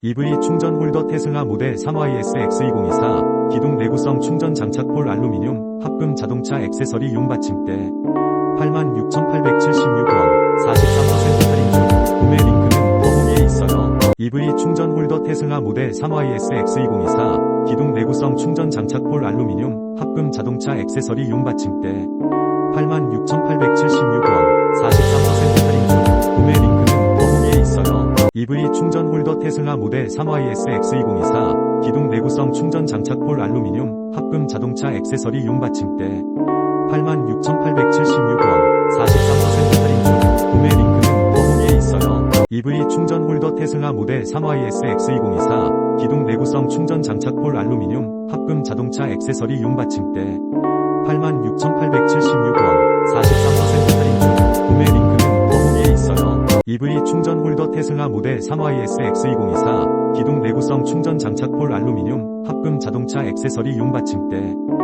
EV 충전 홀더 테슬라 모델 3YS X2024 기둥 내구성 충전 장착 폴 알루미늄 합금 자동차 액세서리 용 받침대 86,876원 43% 할인 중 구매 링크는 더보기에 있어요. EV 충전 홀더 테슬라 모델 3YS X2024 기둥 내구성 충전 장착 폴 알루미늄 합금 자동차 액세서리 용 받침대 86,876원 EV 충전 홀더 테슬라 모델 3YS X2024 기둥 내구성 충전 장착 폴 알루미늄 합금 자동차 액세서리 용 받침대 86,876원 43% 할인 중 구매 링크는 더보기에 있어요. EV 충전 홀더 테슬라 모델 3YS X2024 기둥 내구성 충전 장착 폴 알루미늄 합금 자동차 액세서리 용 받침대 86,876원 충전 홀더 테슬라 모델 3YS X2024 기둥 내구성 충전 장착 폴 알루미늄 합금 자동차 액세서리 용 받침대